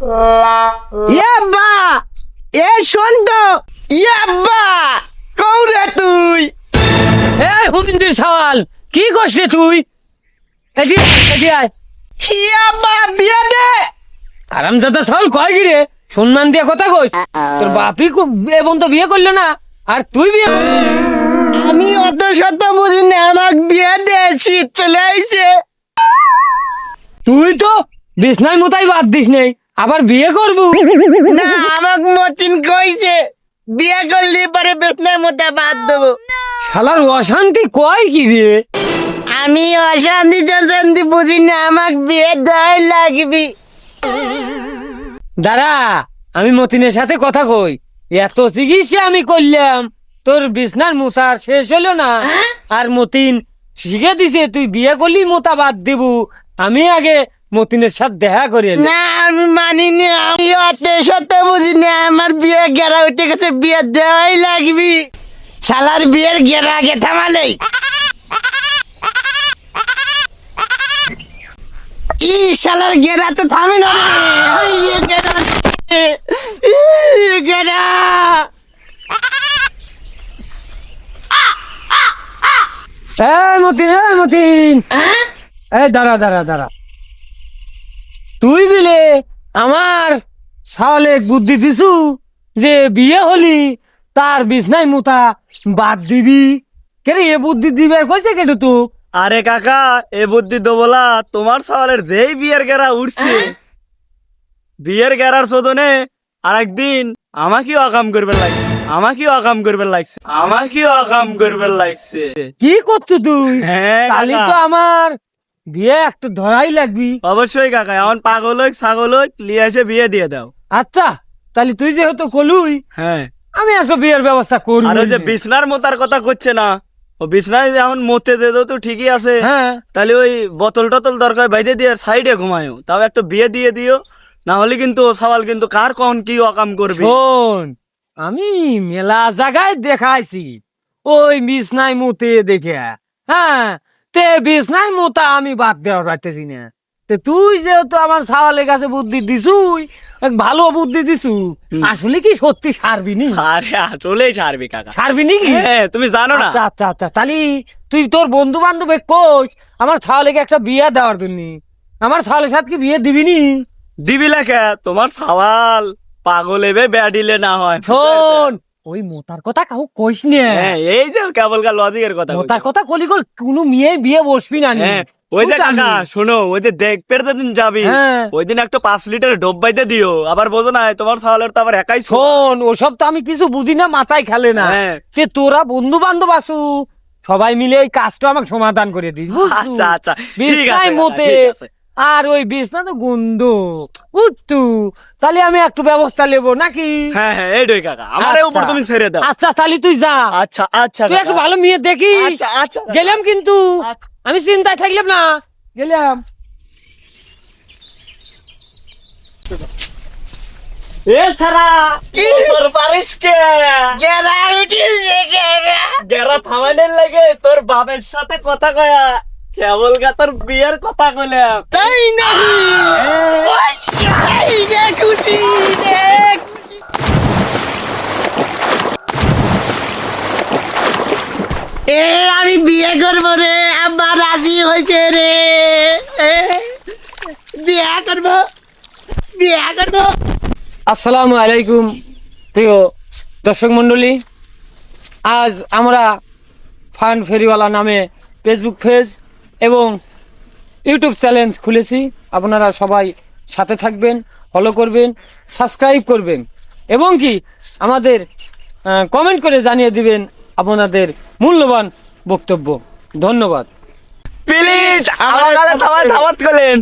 ইয়াব্বা এ শোন তো। ইয়াব্বা কৌরে তুই? এই হুমিন্দির সওয়াল কি করছিস তুই? এটি এটি আয়। ইয়াব্বা বিয়ে দে। আরাম দাদা সল কয় কি রে সম্মান দিয়ে কথা কইস তোর বাপি এবং তো বিয়ে করল না আর তুই বিয়ে। আমি অত শত বুঝি না আমাক বিয়ে দে শীত চলে আইছে। তুই তো বিছনায় মোতাই বাদ দিস নেই। আবার বিয়ে করবু? না আমাক মতিন কইছে বিয়ে করলে পরে বেতনের মধ্যে বাদ দেবো। শালার অশান্তি কয় কি রে? আমি অশান্তি শান্তি বুঝি না আমাক বিয়ে দেওয়াই লাগবি। দাঁড়া আমি মতিনের সাথে কথা কই। এত চিকিৎসা আমি করলাম তোর বিছনার মুসার শেষ হলো না। আর মতিন শিখে দিছে তুই বিয়ে করলি মোতা বাদ দিব। আমি আগে মতিনের সাথে দেখা করে না আমি মানিনি আমি অত সত্য বুঝি না আমার বিয়ে গেরা উঠে গেছে বিয়ে দেওয়াই লাগবি। শালার বিয়ের গেরা আগে থামালেই ই শালার গেরা তো থামি না। রে গেরা। ই গেরা। এই মতিন এই মতিন। এই দাঁড়া দাঁড়া দাঁড়া। তুই বিলে আমার সাহলে বুদ্ধি দিছু যে বিয়ে হলি তার বিছনাই মুতা বাদ দিবি। কেরে এ বুদ্ধি দিবার কইছে কেটু তো? আরে কাকা এ বুদ্ধি দোবলা তোমার সওয়ালের যেই বিয়ের গেরা উঠছে বিয়ের গেরার শোধনে আরেকদিন আমাকেও আকাম করবে লাগছে আমাকেও আকাম করবে লাগছে আমাকেও আকাম করবে লাগছে। কি করছ তুই? হ্যাঁ কাকা। তো আমার বিয়ে একটু ধরাই লাগবি। অবশ্যই কাকা এমন পাগল হোক ছাগল হোক লিয়ে এসে বিয়ে দিয়ে দাও। আচ্ছা তাহলে তুই যেহেতু কলুই হ্যাঁ। আমি একটা বিয়ের ব্যবস্থা করব আর ওই যে বিছনার মোতার কথা করছে না ও বিছনায় এখন মতে দে দাও তো ঠিকই আছে। হ্যাঁ। তাহলে ওই বোতল টতল দরকার বাইরে দিয়ে সাইডে ঘুমায়ও তাও একটা বিয়ে দিয়ে দিও না হলে কিন্তু ও সওয়াল কিন্তু কার কখন কি অকাম করবে। শোন আমি মেলা জায়গায় দেখাইছি ওই বিছনাই মুতে দেখে। হ্যাঁ তে বিছনাই মুতা আমি বাদ দেওয়ার পারতেছি না। তে তুই যেহেতু আমার সাওয়ালের কাছে বুদ্ধি দিছুই ভালো বুদ্ধি দিছু আসলে কি সত্যি সারবি নি? আরে ছাড়বি কাকা। সারবি নি কি? হ্যাঁ তুমি জানো না। আচ্ছা আচ্ছা আচ্ছা তাহলে তুই তোর বন্ধু বান্ধব কোচ আমার ছাওয়ালেকে একটা বিয়ে দেওয়ার জন্য। আমার ছাওয়ালের সাথে কি বিয়ে দিবি নি? দিবি লেখা তোমার সওয়াল পাগল এবে ব্যাডিলে না হয়। শোন ওই মোতার কথা কাউ কইস নে। হ্যাঁ এই যে কেবল লজিকের কথা মোতার কথা কলি কল কোনো মেয়ে বিয়ে বসবি না হ্যাঁ ওই যে কাকা শোনো ওই যে দেখ পেরতে দিন যাবি। হ্যাঁ। ওই দিন একটা পাঁচ লিটার ডব্বাইতে দিও। আবার বোঝো না তোমার সওয়ালের তো আবার একাই শোন ওসব তো আমি কিছু বুঝি না মাথায় খেলে না। তে তোরা বন্ধু বান্ধব আসু সবাই মিলে এই কাজটা আমাকে সমাধান করে দিস আচ্ছা আচ্ছা। ঠিক আছে। আর ওই বিছনা তো গন্ধ। বুঝতু তাহলে আমি একটু ব্যবস্থা নেব নাকি? হ্যাঁ হ্যাঁ এইটাই কাকা আমার আচ্ছা। উপর তুমি ছেড়ে দাও। আচ্ছা তাহলে তুই যা। আচ্ছা আচ্ছা তুই একটু ভালো মেয়ে দেখিস আচ্ছা আচ্ছা গেলাম কিন্তু। আচ্ছা। আমি চিন্তায় থাকলাম না। গেলাম। এ ছাড়া কি তোর পারিস কে? গেরা উঠেছে গেরা। গেরা থামাইনের লাগে তোর বাবার সাথে কথা কয়া। কেবল গা তোর বিয়ের কথা কইলাম তাই নাকি? ওস খুশি দেখ এ আমি বিয়ে করব রে আব্বা রাজি হয়েছে রে। বিয়ে করব বিয়ে করব। আসসালামু আলাইকুম প্রিয় দর্শক মণ্ডলী। আজ আমরা ফান ফেরিওয়ালা নামে ফেসবুক পেজ এবং ইউটিউব চ্যানেল খুলেছি। আপনারা সবাই সাথে থাকবেন ফলো করবেন সাবস্ক্রাইব করবেন এবং কি আমাদের কমেন্ট করে জানিয়ে দিবেন আপনাদের মূল্যবান বক্তব্য। ধন্যবাদ। প্লিজ আমার করেন।